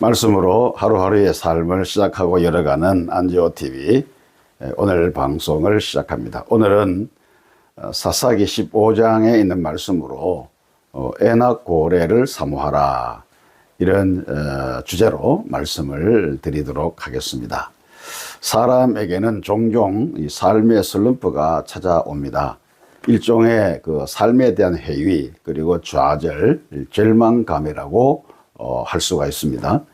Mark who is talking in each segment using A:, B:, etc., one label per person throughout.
A: 말씀으로 하루하루의 삶을 시작하고 열어가는 안지오 TV 오늘 방송을 시작합니다. 오늘은 어, 사사기 15장에 있는 말씀으로 어, 에낙 고래를 사모하라 이런 어, 주제로 말씀을 드리도록 하겠습니다. 사람에게는 종종 이 삶의 슬럼프가 찾아옵니다. 일종의 그 삶에 대한 회의 그리고 좌절, 절망감이라고 어, 할 수가 있습니다.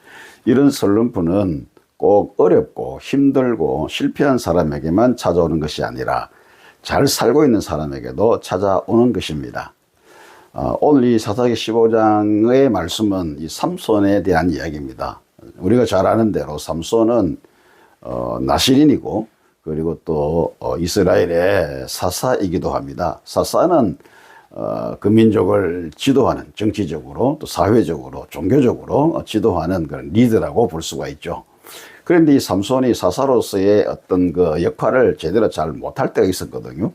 A: 이런 슬럼프는 꼭 어렵고 힘들고 실패한 사람에게만 찾아오는 것이 아니라 잘 살고 있는 사람에게도 찾아오는 것입니다. 어, 오늘 이 사사기 15장의 말씀은 이 삼손에 대한 이야기입니다. 우리가 잘 아는 대로 삼손은 어, 나시린이고 그리고 또 어, 이스라엘의 사사이기도 합니다. 사사는 어, 그 민족을 지도하는 정치적으로 또 사회적으로 종교적으로 지도하는 그런 리더라고 볼 수가 있죠. 그런데 이 삼손이 사사로서의 어떤 그 역할을 제대로 잘 못할 때가 있었거든요.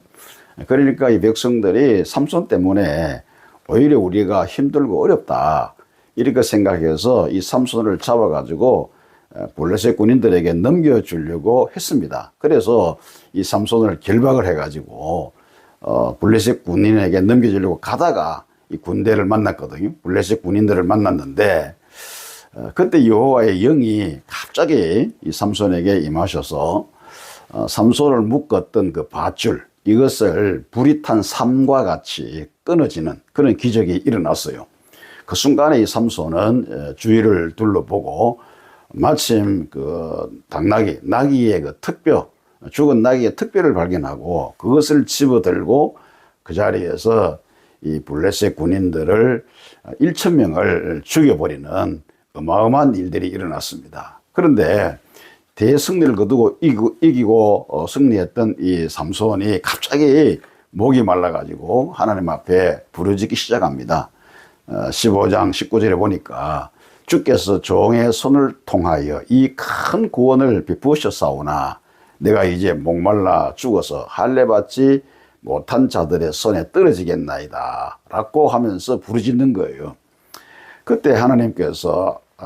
A: 그러니까 이 백성들이 삼손 때문에 오히려 우리가 힘들고 어렵다 이렇게 생각해서 이 삼손을 잡아가지고 블레셋 군인들에게 넘겨주려고 했습니다. 그래서 이 삼손을 결박을 해가지고 어, 블레셋 군인에게 넘겨주려고 가다가 이 군대를 만났거든요. 블레셋 군인들을 만났는데 어, 그때 여호와의 영이 갑자기 이 삼손에게 임하셔서 어, 삼손을 묶었던 그 밧줄 이것을 불이 탄 삼과 같이 끊어지는 그런 기적이 일어났어요. 그 순간에 이 삼손은 주위를 둘러보고 마침 그 당나귀, 나귀의 그 특뼈, 죽은 나귀의 특별을 발견하고 그것을 집어들고 그 자리에서 이 블레셋 군인들을 1천 명을 죽여버리는 어마어마한 일들이 일어났습니다. 그런데 대승리를 거두고 이기고, 이기고 어, 승리했던 이 삼손이 갑자기 목이 말라가지고 하나님 앞에 부르짖기 시작합니다. 어, 15장 19절에 보니까 주께서 종의 손을 통하여 이 큰 구원을 베푸셨사오나 내가 이제 목말라 죽어서 할례받지 못한 자들의 손에 떨어지겠나이다 라고 하면서 부르짖는 거예요. 그때 하나님께서 어,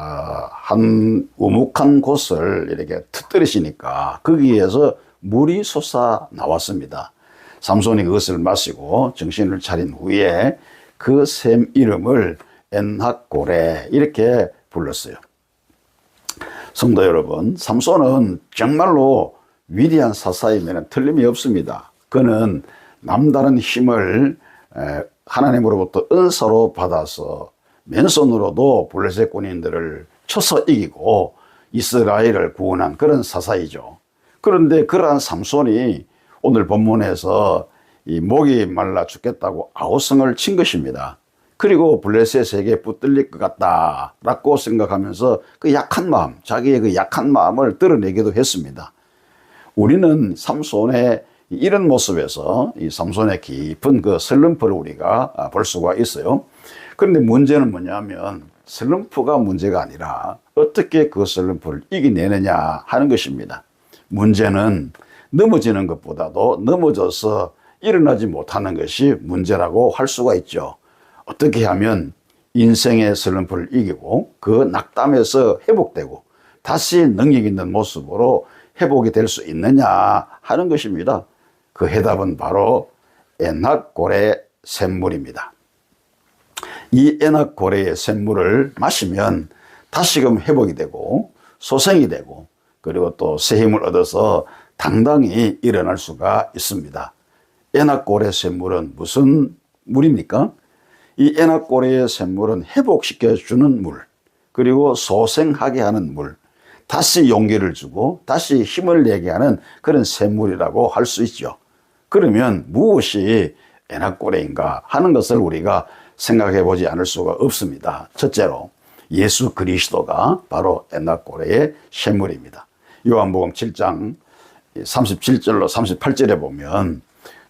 A: 한 우묵한 곳을 이렇게 터뜨리시니까 거기에서 물이 솟아 나왔습니다. 삼손이 그것을 마시고 정신을 차린 후에 그 샘 이름을 엔학고레 이렇게 불렀어요. 성도 여러분, 삼손은 정말로 위대한 사사이면 틀림이 없습니다. 그는 남다른 힘을 하나님으로부터 은사로 받아서 맨손으로도 블레셋 군인들을 쳐서 이기고 이스라엘을 구원한 그런 사사이죠. 그런데 그러한 삼손이 오늘 본문에서 이 목이 말라 죽겠다고 아우성을 친 것입니다. 그리고 블레셋에게 붙들릴 것 같다라고 생각하면서 그 약한 마음, 자기의 그 약한 마음을 드러내기도 했습니다. 우리는 삼손의 이런 모습에서 이 삼손의 깊은 그 슬럼프를 우리가 볼 수가 있어요. 그런데 문제는 뭐냐면 슬럼프가 문제가 아니라 어떻게 그 슬럼프를 이겨내느냐 하는 것입니다. 문제는 넘어지는 것보다도 넘어져서 일어나지 못하는 것이 문제라고 할 수가 있죠. 어떻게 하면 인생의 슬럼프를 이기고 그 낙담에서 회복되고 다시 능력 있는 모습으로 회복이 될 수 있느냐 하는 것입니다. 그 해답은 바로 에낙고래 샘물입니다. 이 에낙고래의 샘물을 마시면 다시금 회복이 되고 소생이 되고 그리고 또 새 힘을 얻어서 당당히 일어날 수가 있습니다. 에낙고래 샘물은 무슨 물입니까? 이 에낙고래의 샘물은 회복시켜주는 물, 그리고 소생하게 하는 물, 다시 용기를 주고 다시 힘을 내게 하는 그런 샘물이라고 할 수 있죠. 그러면 무엇이 에낙고래인가 하는 것을 우리가 생각해 보지 않을 수가 없습니다. 첫째로 예수 그리스도가 바로 에낙고래의 샘물입니다. 요한복음 7장 37절로 38절에 보면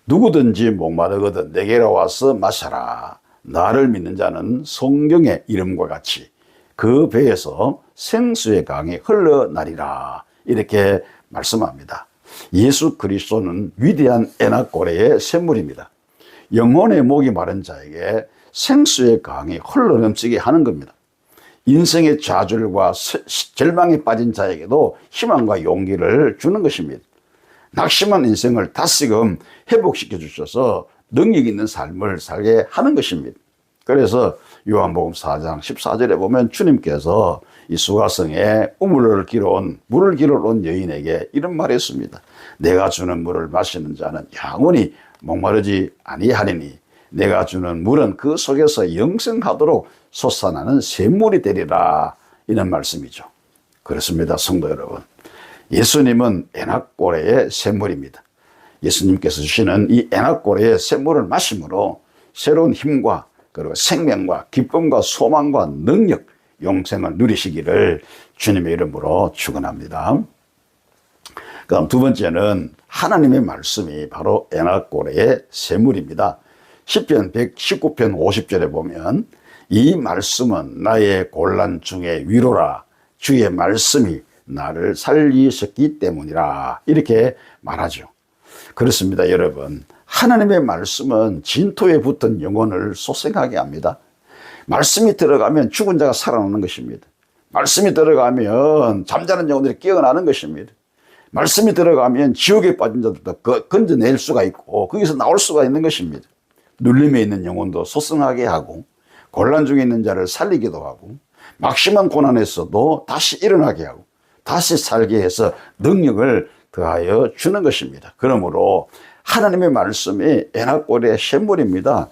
A: 누구든지 목마르거든 내게로 와서 마셔라. 나를 믿는 자는 성경의 이름과 같이 그 배에서 생수의 강이 흘러나리라. 이렇게 말씀합니다. 예수 그리스도는 위대한 에나꼬레의 샘물입니다. 영혼의 목이 마른 자에게 생수의 강이 흘러넘치게 하는 겁니다. 인생의 좌절과 세- 절망에 빠진 자에게도 희망과 용기를 주는 것입니다. 낙심한 인생을 다시금 회복시켜 주셔서 능력 있는 삶을 살게 하는 것입니다. 그래서 요한복음 4장 14절에 보면 주님께서 이 수가성에 우물을 길어온 물을 길어온 여인에게 이런 말을 했습니다. 내가 주는 물을 마시는 자는 영원히 목마르지 아니하리니 내가 주는 물은 그 속에서 영생하도록 솟아나는 샘물이 되리라 이런 말씀이죠. 그렇습니다. 성도 여러분. 예수님은 에낙고레의 샘물입니다. 예수님께서 주시는 이 에낙고레의 샘물을 마심으로 새로운 힘과 그리고 생명과 기쁨과 소망과 능력, 영생을 누리시기를 주님의 이름으로 축원합니다. 그다음 두 번째는 하나님의 말씀이 바로 에낙고레의 샘물입니다. 시편 119편 50절에 보면 이 말씀은 나의 곤란 중에 위로라 주의 말씀이 나를 살리셨기 때문이라 이렇게 말하죠. 그렇습니다, 여러분. 하나님의 말씀은 진토에 붙은 영혼을 소생하게 합니다. 말씀이 들어가면 죽은 자가 살아나는 것입니다. 말씀이 들어가면 잠자는 영혼들이 깨어나는 것입니다. 말씀이 들어가면 지옥에 빠진 자들도 그- 건져낼 수가 있고 거기서 나올 수가 있는 것입니다. 눌림에 있는 영혼도 소생하게 하고 곤란 중에 있는 자를 살리기도 하고 막심한 고난에서도 다시 일어나게 하고 다시 살게 해서 능력을 더하여 주는 것입니다. 그러므로 하나님의 말씀이 에나골의 샘물입니다.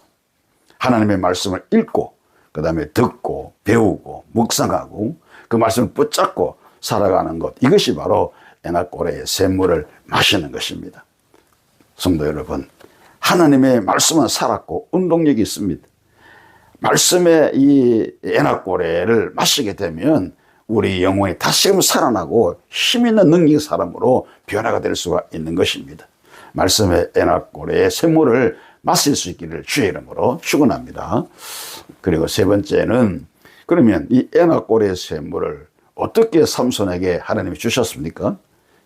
A: 하나님의 말씀을 읽고 그 다음에 듣고 배우고 묵상하고 그 말씀을 붙잡고 살아가는 것 이것이 바로 에나골의 샘물을 마시는 것입니다. 성도 여러분 하나님의 말씀은 살았고 운동력이 있습니다. 말씀의 이 에나꼬레를 마시게 되면 우리 영혼이 다시금 살아나고 힘 있는 능력의 사람으로 변화가 될 수가 있는 것입니다. 말씀의 에나꼬레의 샘물을 마실 수 있기를 주의 이름으로 축원합니다. 그리고 세 번째는 그러면 이 에나꼬레의 샘물을 어떻게 삼손에게 하나님이 주셨습니까?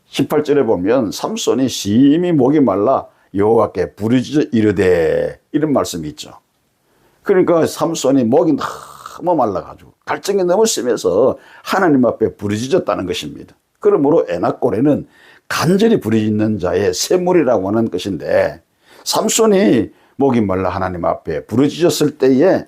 A: 18절에 보면 삼손이 심히 목이 말라 여호와께 부르짖어 이르되 이런 말씀이 있죠. 그러니까 삼손이 목이 너무 말라가지고 갈증이 너무 심해서 하나님 앞에 부르짖었다는 것입니다. 그러므로 에나골에는 간절히 부르짖는 자의 샘물이라고 하는 것인데 삼손이 목이 말라 하나님 앞에 부르짖었을 때에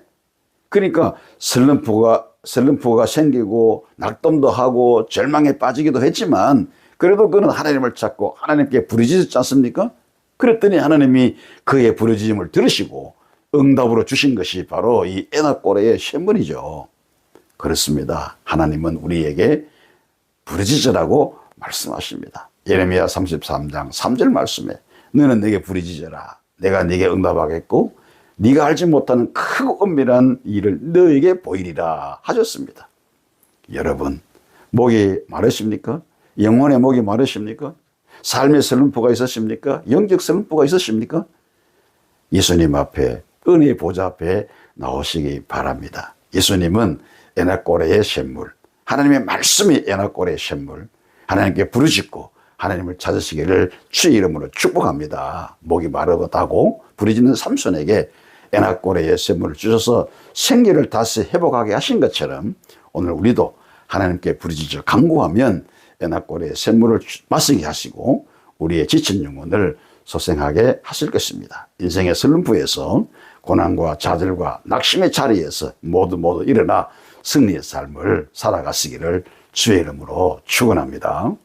A: 그러니까 슬럼프가 슬럼프가 생기고 낙dom도 하고 절망에 빠지기도 했지만 그래도 그는 하나님을 찾고 하나님께 부르짖었지 않습니까? 그랬더니 하나님이 그의 부르짖음을 들으시고 응답으로 주신 것이 바로 이 에나꼬레의 샘물이죠. 그렇습니다. 하나님은 우리에게 부르짖으라고 말씀하십니다. 예레미야 33장 3절 말씀에 너는 내게 부르짖어라. 내가 네게 응답하겠고 네가 알지 못하는 크고 은밀한 일을 너에게 보이리라 하셨습니다. 여러분 목이 마르십니까? 영혼의 목이 마르십니까? 삶의 슬럼프가 있으십니까? 영적 슬럼프가 있으십니까? 예수님 앞에 은혜의 보좌 앞에 나오시기 바랍니다. 예수님은 에나꼬레의 샘물, 하나님의 말씀이 에나꼬레의 샘물, 하나님께 부르짖고 하나님을 찾으시기를 주의 이름으로 축복합니다. 목이 마르다고 부르짖는 삼손에게 에나꼬레의 샘물을 주셔서 생기를 다시 회복하게 하신 것처럼 오늘 우리도 하나님께 부르짖어 간구하면 에나꼬레의 샘물을 마시게 하시고 우리의 지친 영혼을 소생하게 하실 것입니다. 인생의 슬럼프에서 고난과 좌절과 낙심의 자리에서 모두 모두 일어나 승리의 삶을 살아가시기를 주의 이름으로 축원합니다.